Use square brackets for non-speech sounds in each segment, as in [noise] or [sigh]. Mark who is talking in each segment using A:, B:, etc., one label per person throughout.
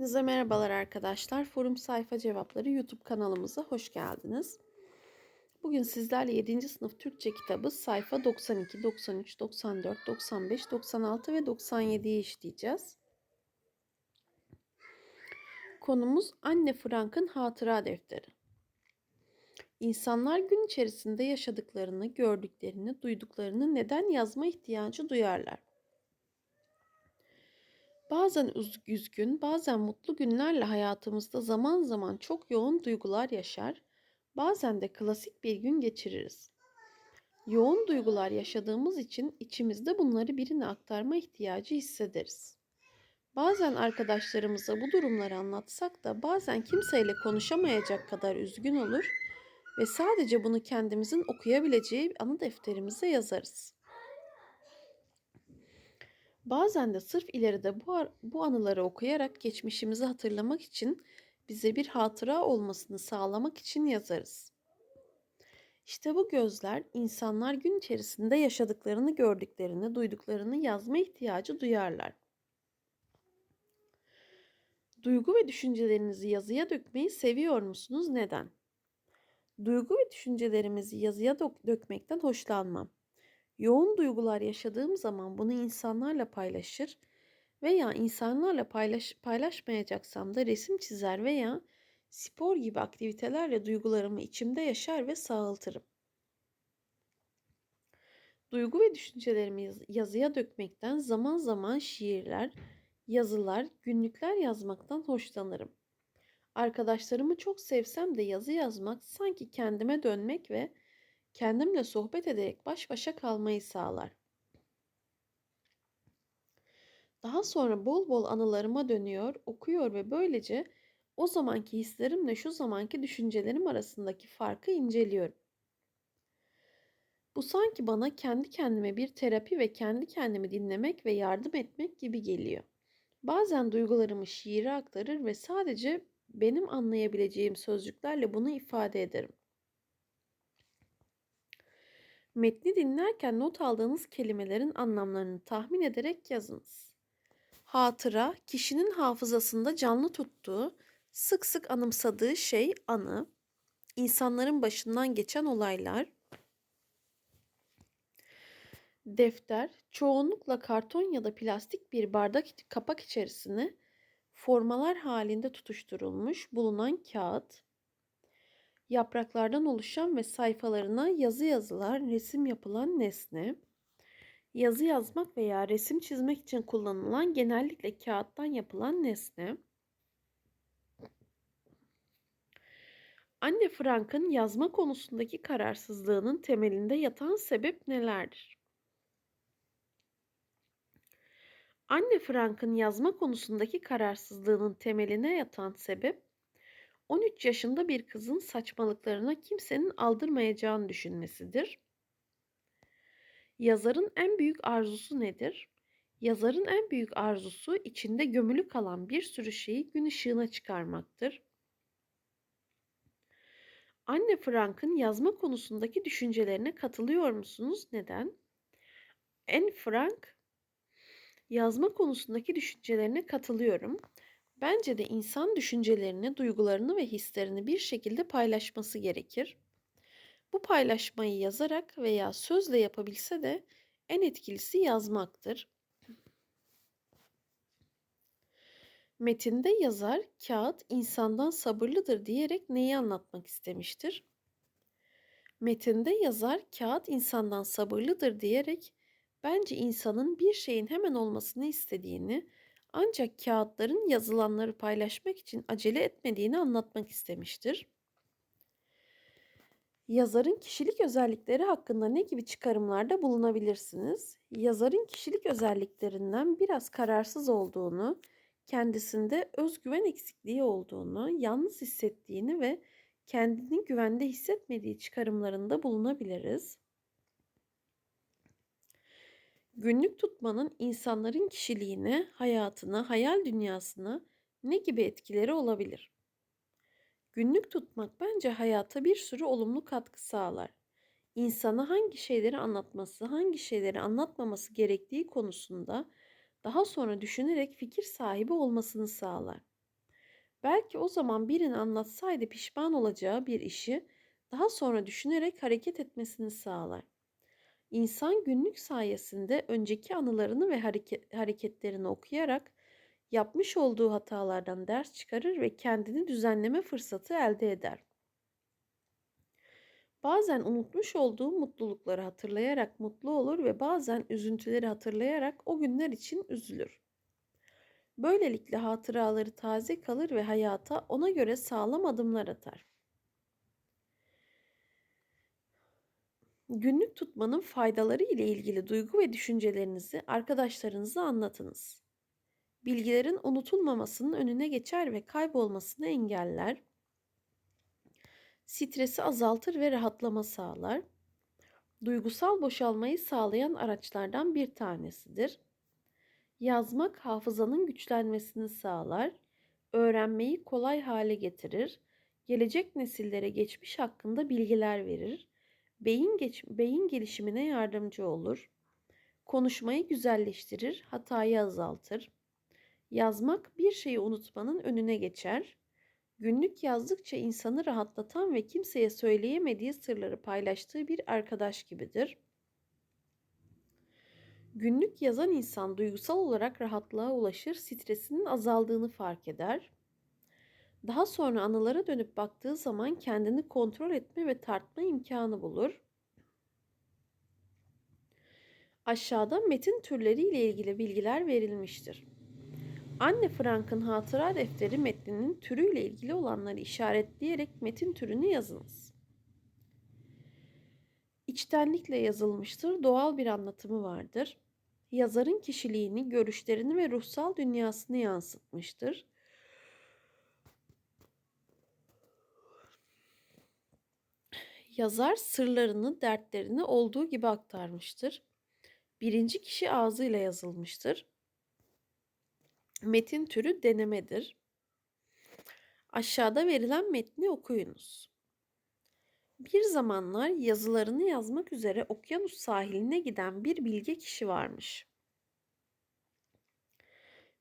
A: Hepinize merhabalar arkadaşlar. Forum Sayfa Cevapları YouTube kanalımıza hoş geldiniz. Bugün sizlerle 7. sınıf Türkçe kitabı sayfa 92, 93, 94, 95, 96 ve 97'yi işleyeceğiz. Konumuz Anne Frank'ın hatıra defteri. İnsanlar gün içerisinde yaşadıklarını, gördüklerini, duyduklarını neden yazma ihtiyacı duyarlar? Bazen üzgün, bazen mutlu günlerle hayatımızda zaman zaman çok yoğun duygular yaşar, bazen de klasik bir gün geçiririz. Yoğun duygular yaşadığımız için içimizde bunları birine aktarma ihtiyacı hissederiz. Bazen arkadaşlarımıza bu durumları anlatsak da bazen kimseyle konuşamayacak kadar üzgün olur ve sadece bunu kendimizin okuyabileceği anı defterimize yazarız. Bazen de sırf ileride bu, bu anıları okuyarak geçmişimizi hatırlamak için bize bir hatıra olmasını sağlamak için yazarız. İşte bu gözler insanlar gün içerisinde yaşadıklarını, gördüklerini, duyduklarını yazma ihtiyacı duyarlar. Duygu ve düşüncelerinizi yazıya dökmeyi seviyor musunuz? Neden? Duygu ve düşüncelerimizi yazıya dökmekten hoşlanmam. Yoğun duygular yaşadığım zaman bunu insanlarla paylaşır veya insanlarla paylaş, paylaşmayacaksam da resim çizer veya spor gibi aktivitelerle duygularımı içimde yaşar ve sağaltırım. Duygu ve düşüncelerimi yazıya dökmekten zaman zaman şiirler, yazılar, günlükler yazmaktan hoşlanırım. Arkadaşlarımı çok sevsem de yazı yazmak sanki kendime dönmek ve kendimle sohbet ederek baş başa kalmayı sağlar. Daha sonra bol bol anılarıma dönüyor, okuyor ve böylece o zamanki hislerimle şu zamanki düşüncelerim arasındaki farkı inceliyorum. Bu sanki bana kendi kendime bir terapi ve kendi kendimi dinlemek ve yardım etmek gibi geliyor. Bazen duygularımı şiire aktarır ve sadece benim anlayabileceğim sözcüklerle bunu ifade ederim. Metni dinlerken not aldığınız kelimelerin anlamlarını tahmin ederek yazınız. Hatıra, kişinin hafızasında canlı tuttuğu, sık sık anımsadığı şey anı, insanların başından geçen olaylar, defter, çoğunlukla karton ya da plastik bir bardak kapak içerisine formalar halinde tutuşturulmuş bulunan kağıt, yapraklardan oluşan ve sayfalarına yazı yazılar, resim yapılan nesne, yazı yazmak veya resim çizmek için kullanılan genellikle kağıttan yapılan nesne, Anne Frank'ın yazma konusundaki kararsızlığının temelinde yatan sebep nelerdir? Anne Frank'ın yazma konusundaki kararsızlığının temeline yatan sebep 13 yaşında bir kızın saçmalıklarına kimsenin aldırmayacağını düşünmesidir. Yazarın en büyük arzusu nedir? Yazarın en büyük arzusu içinde gömülü kalan bir sürü şeyi gün ışığına çıkarmaktır. Anne Frank'ın yazma konusundaki düşüncelerine katılıyor musunuz? Neden? Anne Frank yazma konusundaki düşüncelerine katılıyorum. Bence de insan düşüncelerini, duygularını ve hislerini bir şekilde paylaşması gerekir. Bu paylaşmayı yazarak veya sözle yapabilse de en etkilisi yazmaktır. Metinde yazar kağıt insandan sabırlıdır diyerek neyi anlatmak istemiştir? Metinde yazar kağıt insandan sabırlıdır diyerek bence insanın bir şeyin hemen olmasını istediğini ancak kağıtların yazılanları paylaşmak için acele etmediğini anlatmak istemiştir. Yazarın kişilik özellikleri hakkında ne gibi çıkarımlarda bulunabilirsiniz? Yazarın kişilik özelliklerinden biraz kararsız olduğunu, kendisinde özgüven eksikliği olduğunu, yalnız hissettiğini ve kendini güvende hissetmediği çıkarımlarında bulunabiliriz. Günlük tutmanın insanların kişiliğine, hayatına, hayal dünyasına ne gibi etkileri olabilir? Günlük tutmak bence hayata bir sürü olumlu katkı sağlar. İnsana hangi şeyleri anlatması, hangi şeyleri anlatmaması gerektiği konusunda daha sonra düşünerek fikir sahibi olmasını sağlar. Belki o zaman birine anlatsaydı pişman olacağı bir işi daha sonra düşünerek hareket etmesini sağlar. İnsan günlük sayesinde önceki anılarını ve hareket, hareketlerini okuyarak yapmış olduğu hatalardan ders çıkarır ve kendini düzenleme fırsatı elde eder. Bazen unutmuş olduğu mutlulukları hatırlayarak mutlu olur ve bazen üzüntüleri hatırlayarak o günler için üzülür. Böylelikle hatıraları taze kalır ve hayata ona göre sağlam adımlar atar. Günlük tutmanın faydaları ile ilgili duygu ve düşüncelerinizi arkadaşlarınıza anlatınız. Bilgilerin unutulmamasının önüne geçer ve kaybolmasını engeller. Stresi azaltır ve rahatlama sağlar. Duygusal boşalmayı sağlayan araçlardan bir tanesidir. Yazmak hafızanın güçlenmesini sağlar, öğrenmeyi kolay hale getirir, gelecek nesillere geçmiş hakkında bilgiler verir, beyin, geç, beyin gelişimine yardımcı olur, konuşmayı güzelleştirir, hatayı azaltır. Yazmak bir şeyi unutmanın önüne geçer. Günlük yazdıkça insanı rahatlatan ve kimseye söyleyemediği sırları paylaştığı bir arkadaş gibidir.'' Günlük yazan insan duygusal olarak rahatlığa ulaşır, stresinin azaldığını fark eder. Daha sonra anılara dönüp baktığı zaman kendini kontrol etme ve tartma imkanı bulur. Aşağıda metin türleri ile ilgili bilgiler verilmiştir. Anne Frank'ın hatıra defteri metninin türüyle ilgili olanları işaretleyerek metin türünü yazınız. İçtenlikle yazılmıştır, doğal bir anlatımı vardır. Yazarın kişiliğini, görüşlerini ve ruhsal dünyasını yansıtmıştır. Yazar sırlarını, dertlerini olduğu gibi aktarmıştır. Birinci kişi ağzıyla yazılmıştır. Metin türü denemedir. Aşağıda verilen metni okuyunuz. Bir zamanlar yazılarını yazmak üzere okyanus sahiline giden bir bilge kişi varmış.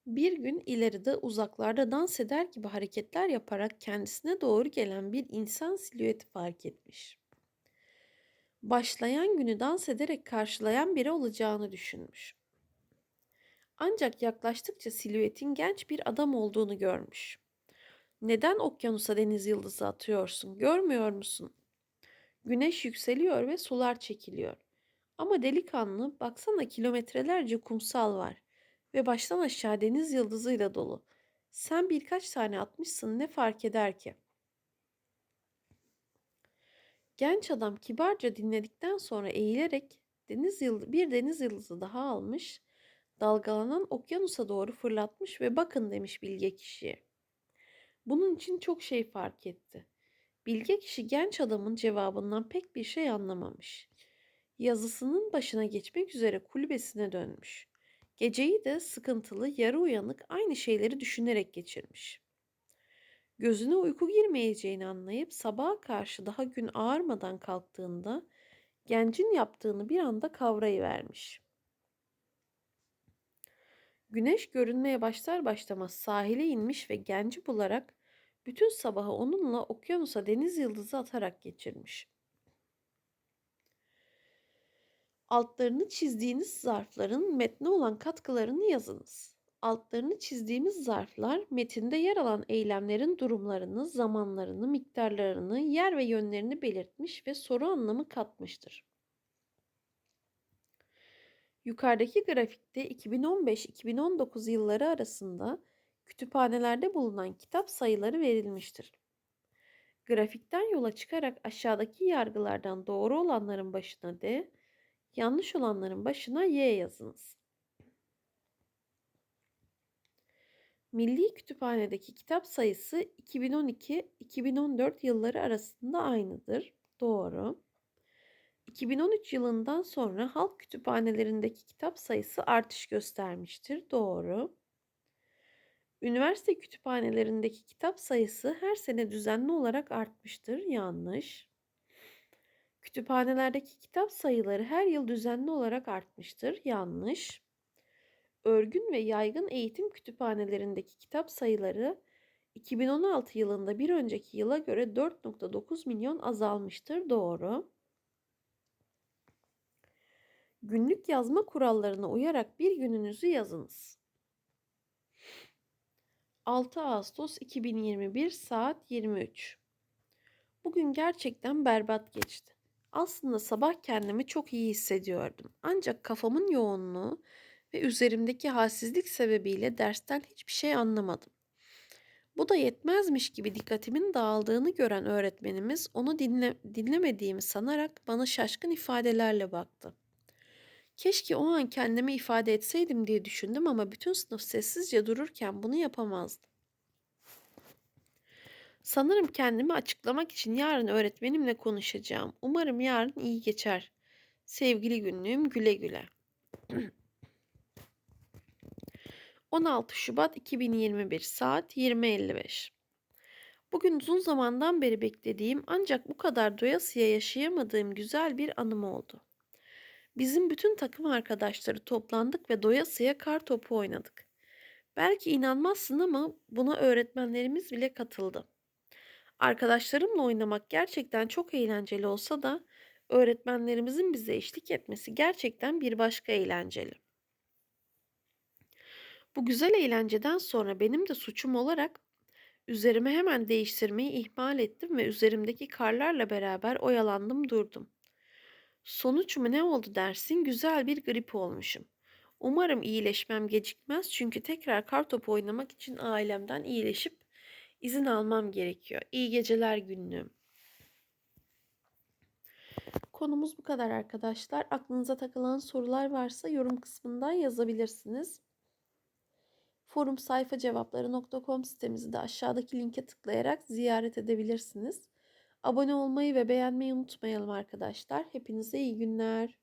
A: Bir gün ileride uzaklarda dans eder gibi hareketler yaparak kendisine doğru gelen bir insan silüeti fark etmiş. Başlayan günü dans ederek karşılayan biri olacağını düşünmüş. Ancak yaklaştıkça silüetin genç bir adam olduğunu görmüş. Neden okyanusa deniz yıldızı atıyorsun? Görmüyor musun? Güneş yükseliyor ve sular çekiliyor. Ama delikanlı baksana kilometrelerce kumsal var ve baştan aşağı deniz yıldızıyla dolu. Sen birkaç tane atmışsın ne fark eder ki? Genç adam kibarca dinledikten sonra eğilerek deniz yıldızı, bir deniz yıldızı daha almış, dalgalanan okyanusa doğru fırlatmış ve bakın demiş bilge kişiye. Bunun için çok şey fark etti. Bilge kişi genç adamın cevabından pek bir şey anlamamış. Yazısının başına geçmek üzere kulübesine dönmüş. Geceyi de sıkıntılı, yarı uyanık aynı şeyleri düşünerek geçirmiş. Gözüne uyku girmeyeceğini anlayıp sabaha karşı daha gün ağarmadan kalktığında gencin yaptığını bir anda kavrayıvermiş. Güneş görünmeye başlar başlamaz sahile inmiş ve genci bularak bütün sabahı onunla okyanusa deniz yıldızı atarak geçirmiş. Altlarını çizdiğiniz zarfların metne olan katkılarını yazınız. Altlarını çizdiğimiz zarflar metinde yer alan eylemlerin durumlarını, zamanlarını, miktarlarını, yer ve yönlerini belirtmiş ve soru anlamı katmıştır. Yukarıdaki grafikte 2015-2019 yılları arasında kütüphanelerde bulunan kitap sayıları verilmiştir. Grafikten yola çıkarak aşağıdaki yargılardan doğru olanların başına D, yanlış olanların başına Y yazınız. Milli Kütüphane'deki kitap sayısı 2012-2014 yılları arasında aynıdır. Doğru. 2013 yılından sonra halk kütüphanelerindeki kitap sayısı artış göstermiştir. Doğru. Üniversite kütüphanelerindeki kitap sayısı her sene düzenli olarak artmıştır. Yanlış. Kütüphanelerdeki kitap sayıları her yıl düzenli olarak artmıştır. Yanlış. Örgün ve yaygın eğitim kütüphanelerindeki kitap sayıları 2016 yılında bir önceki yıla göre 4.9 milyon azalmıştır. Doğru. Günlük yazma kurallarına uyarak bir gününüzü yazınız. 6 Ağustos 2021 saat 23. Bugün gerçekten berbat geçti. Aslında sabah kendimi çok iyi hissediyordum. Ancak kafamın yoğunluğu ve üzerimdeki halsizlik sebebiyle dersten hiçbir şey anlamadım. Bu da yetmezmiş gibi dikkatimin dağıldığını gören öğretmenimiz onu dinle, dinlemediğimi sanarak bana şaşkın ifadelerle baktı. Keşke o an kendimi ifade etseydim diye düşündüm ama bütün sınıf sessizce dururken bunu yapamazdım. Sanırım kendimi açıklamak için yarın öğretmenimle konuşacağım. Umarım yarın iyi geçer. Sevgili günlüğüm güle güle. [clears throat] 16 Şubat 2021 saat 20.55 Bugün uzun zamandan beri beklediğim ancak bu kadar doyasıya yaşayamadığım güzel bir anım oldu. Bizim bütün takım arkadaşları toplandık ve doyasıya kar topu oynadık. Belki inanmazsın ama buna öğretmenlerimiz bile katıldı. Arkadaşlarımla oynamak gerçekten çok eğlenceli olsa da öğretmenlerimizin bize eşlik etmesi gerçekten bir başka eğlenceli. Bu güzel eğlenceden sonra benim de suçum olarak üzerime hemen değiştirmeyi ihmal ettim ve üzerimdeki karlarla beraber oyalandım durdum. Sonuç mu ne oldu dersin? Güzel bir grip olmuşum. Umarım iyileşmem gecikmez çünkü tekrar kar topu oynamak için ailemden iyileşip izin almam gerekiyor. İyi geceler günlüğüm. Konumuz bu kadar arkadaşlar. Aklınıza takılan sorular varsa yorum kısmından yazabilirsiniz. Forum sayfa cevapları.com sitemizi de aşağıdaki linke tıklayarak ziyaret edebilirsiniz. Abone olmayı ve beğenmeyi unutmayalım arkadaşlar. Hepinize iyi günler.